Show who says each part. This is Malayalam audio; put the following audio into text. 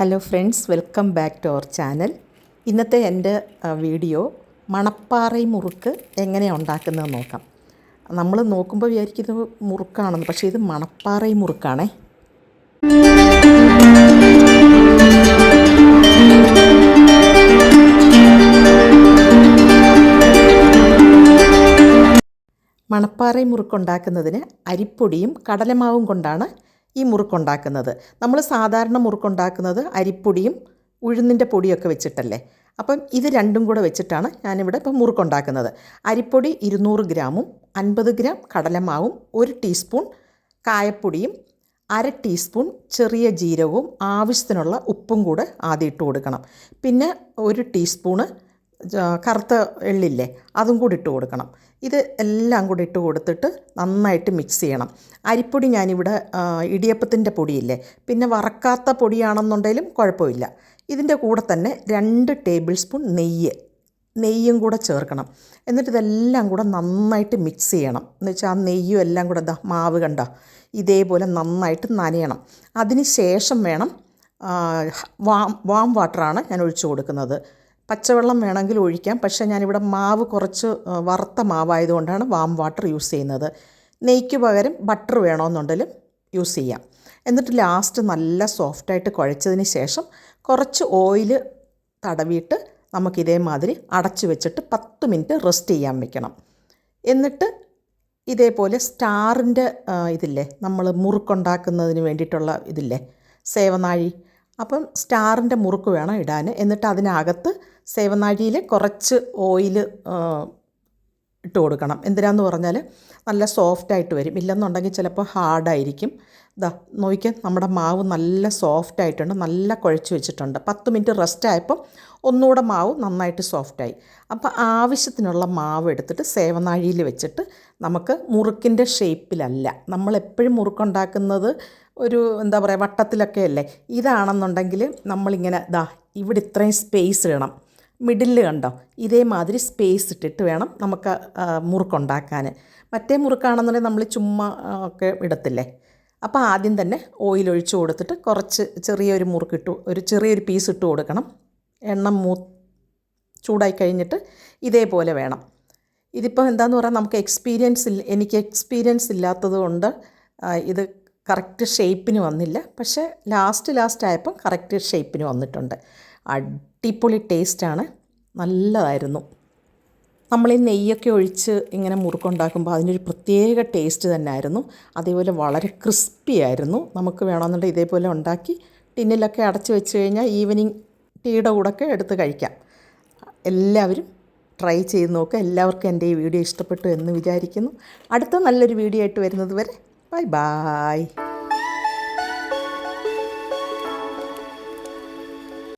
Speaker 1: Hello friends welcome back to our channel ഇന്നത്തെ എന്റെ വീഡിയോ മണപ്പാറൈ മുറുക്ക് എങ്ങനെയാണ് ഉണ്ടാക്കുന്നത് നോക്കാം. നമ്മൾ നോക്കുമ്പോൾ വിചാരിക്കുന്നത് മുറുക്കാണെന്ന് പക്ഷേ ഇത് മണപ്പാറൈ മുറുക്കാണേ. മണപ്പാറൈ മുറുക്കുണ്ടാക്കുന്നതിന് അരിപ്പൊടിയും കടലമാവും കൊണ്ടാണ് ഈ മുറുക്കുണ്ടാക്കുന്നത്. നമ്മൾ സാധാരണ മുറുക്കുണ്ടാക്കുന്നത് അരിപ്പൊടിയും ഉഴുന്നിന്റെ പൊടിയൊക്കെ വെച്ചിട്ടല്ലേ? അപ്പം ഇത് രണ്ടും കൂടെ വെച്ചിട്ടാണ് ഞാനിവിടെ ഇപ്പം മുറുക്കുണ്ടാക്കുന്നത്. അരിപ്പൊടി ഇരുന്നൂറ് ഗ്രാമും അൻപത് ഗ്രാം കടലമാവും ഒരു ടീസ്പൂൺ കായപ്പൊടിയും അര ടീസ്പൂൺ ചെറിയ ജീരകവും ആവശ്യത്തിനുള്ള ഉപ്പും കൂടെ ആദ്യം ഇട്ട് കൊടുക്കണം. പിന്നെ ഒരു ടീസ്പൂണ് കറുത്ത എള്ളില്ലേ അതും കൂടി ഇട്ട് കൊടുക്കണം. ഇത് എല്ലാം കൂടി ഇട്ട് കൊടുത്തിട്ട് നന്നായിട്ട് മിക്സ് ചെയ്യണം. അരിപ്പൊടി ഞാനിവിടെ ഇടിയപ്പത്തിന്റെ പൊടിയില്ലേ പിന്നെ വറക്കാത്ത പൊടിയാണെന്നുണ്ടെങ്കിലും കുഴപ്പമില്ല. ഇതിന്റെ കൂടെ തന്നെ രണ്ട് ടേബിൾ സ്പൂൺ നെയ്യ് നെയ്യും കൂടെ ചേർക്കണം. എന്നിട്ട് ഇതെല്ലാം കൂടെ നന്നായിട്ട് മിക്സ് ചെയ്യണം. എന്ന് വെച്ചാൽ ആ നെയ്യും എല്ലാം കൂടെ ദാ മാവ് കണ്ട ഇതേപോലെ നന്നായിട്ട് നനയണം. അതിന് ശേഷം വേണം വാം വാം വാട്ടറാണ് ഞാൻ ഒഴിച്ചു കൊടുക്കുന്നത്. പച്ചവെള്ളം വേണമെങ്കിൽ ഒഴിക്കാം. പക്ഷേ ഞാനിവിടെ മാവ് കുറച്ച് വറുത്ത മാവായതുകൊണ്ടാണ് വാം വാട്ടർ യൂസ് ചെയ്യുന്നത്. നെയ്ക്ക് പകരം ബട്ടർ വേണമെന്നുണ്ടെങ്കിലും യൂസ് ചെയ്യാം. എന്നിട്ട് ലാസ്റ്റ് നല്ല സോഫ്റ്റായിട്ട് കുഴച്ചതിന് ശേഷം കുറച്ച് ഓയിൽ തടവിയിട്ട് നമുക്ക് ഇതേമാതിരി അടച്ചു വെച്ചിട്ട് പത്ത് മിനിറ്റ് റെസ്റ്റ് ചെയ്യാൻ വെക്കണം. എന്നിട്ട് ഇതേപോലെ സ്റ്റാറിന്റെ ഇതില്ലേ നമ്മൾ മുറുക്കുണ്ടാക്കുന്നതിന് വേണ്ടിയിട്ടുള്ള ഇതില്ലേ സേവനാഴി അപ്പം സ്റ്റാറിന്റെ മുറുക്ക് വേണം ഇടാൻ. എന്നിട്ട് അതിനകത്ത് സേവനാഴിയിൽ കുറച്ച് ഓയിൽ ഇട്ട് കൊടുക്കണം. എന്തിനാന്ന് പറഞ്ഞാൽ നല്ല സോഫ്റ്റ് ആയിട്ട് വരും. ഇല്ലെന്നുണ്ടെങ്കിൽ ചിലപ്പോൾ ഹാർഡായിരിക്കും ഇതാ നോക്കിയാൽ നമ്മുടെ മാവ് നല്ല സോഫ്റ്റ് ആയിട്ടുണ്ട്. നല്ല കുഴച്ച് വെച്ചിട്ടുണ്ട്. പത്ത് മിനിറ്റ് റെസ്റ്റ് ആയപ്പോൾ ഒന്നുകൂടെ മാവ് നന്നായിട്ട് സോഫ്റ്റായി. അപ്പോൾ ആവശ്യത്തിനുള്ള മാവ് എടുത്തിട്ട് സേവനാഴിയിൽ വെച്ചിട്ട് നമുക്ക് മുറുക്കിന്റെ ഷേപ്പിലല്ല. നമ്മളെപ്പോഴും മുറുക്കുണ്ടാക്കുന്നത് ഒരു എന്താ പറയുക വട്ടത്തിലൊക്കെ അല്ലേ? ഇതാണെന്നുണ്ടെങ്കിൽ നമ്മളിങ്ങനെ ദാ ഇവിടെ ഇത്രയും സ്പേസ് വേണം മിഡിലിൽ കണ്ടോ? ഇതേമാതിരി സ്പേസ് ഇട്ടിട്ട് വേണം നമുക്ക് മുറുക്കുണ്ടാക്കാൻ. മറ്റേ മുറുക്കാണെന്നുണ്ടെങ്കിൽ നമ്മൾ ചുമ്മാ ഒക്കെ ഇടത്തില്ലേ? അപ്പോൾ ആദ്യം തന്നെ ഓയിൽ ഒഴിച്ച് കൊടുത്തിട്ട് കുറച്ച് ചെറിയൊരു മുറുക്കിട്ടു ഒരു ചെറിയൊരു പീസ് ഇട്ട് കൊടുക്കണം. എണ്ണ മൂ ചൂടായി കഴിഞ്ഞിട്ട് ഇതേപോലെ വേണം. ഇതിപ്പോൾ എന്താന്ന് പറയാൻ നമുക്ക് എക്സ്പീരിയൻസ് ഇല്ല എനിക്ക് എക്സ്പീരിയൻസ് ഇല്ലാത്തത് കൊണ്ട് ഇത് കറക്റ്റ് ഷേപ്പിന് വന്നില്ല. പക്ഷേ ലാസ്റ്റ് ലാസ്റ്റ് ആയപ്പം കറക്റ്റ് ഷേപ്പിന് വന്നിട്ടുണ്ട്. അടിപൊളി ടേസ്റ്റാണ് നല്ലതായിരുന്നു. നമ്മൾ ഈ നെയ്യൊക്കെ ഒഴിച്ച് ഇങ്ങനെ മുറുക്കുണ്ടാക്കുമ്പോൾ അതിനൊരു പ്രത്യേക ടേസ്റ്റ് തന്നെ ആയിരുന്നു അതേപോലെ വളരെ ക്രിസ്പി ആയിരുന്നു. നമുക്ക് വേണമെന്നുണ്ടെങ്കിൽ ഇതേപോലെ ഉണ്ടാക്കി ടിന്നിലൊക്കെ അടച്ച് വെച്ച് കഴിഞ്ഞാൽ ഈവനിങ് ടീയുടെ കൂടെയൊക്കെ എടുത്ത് കഴിക്കാം. എല്ലാവരും ട്രൈ ചെയ്ത് നോക്കുക എല്ലാവർക്കും എന്റെ ഈ വീഡിയോ ഇഷ്ടപ്പെട്ടു എന്ന് വിചാരിക്കുന്നു. അടുത്ത നല്ലൊരു വീഡിയോ ആയിട്ട് വരുന്നത് വരെ ബൈ ബായ്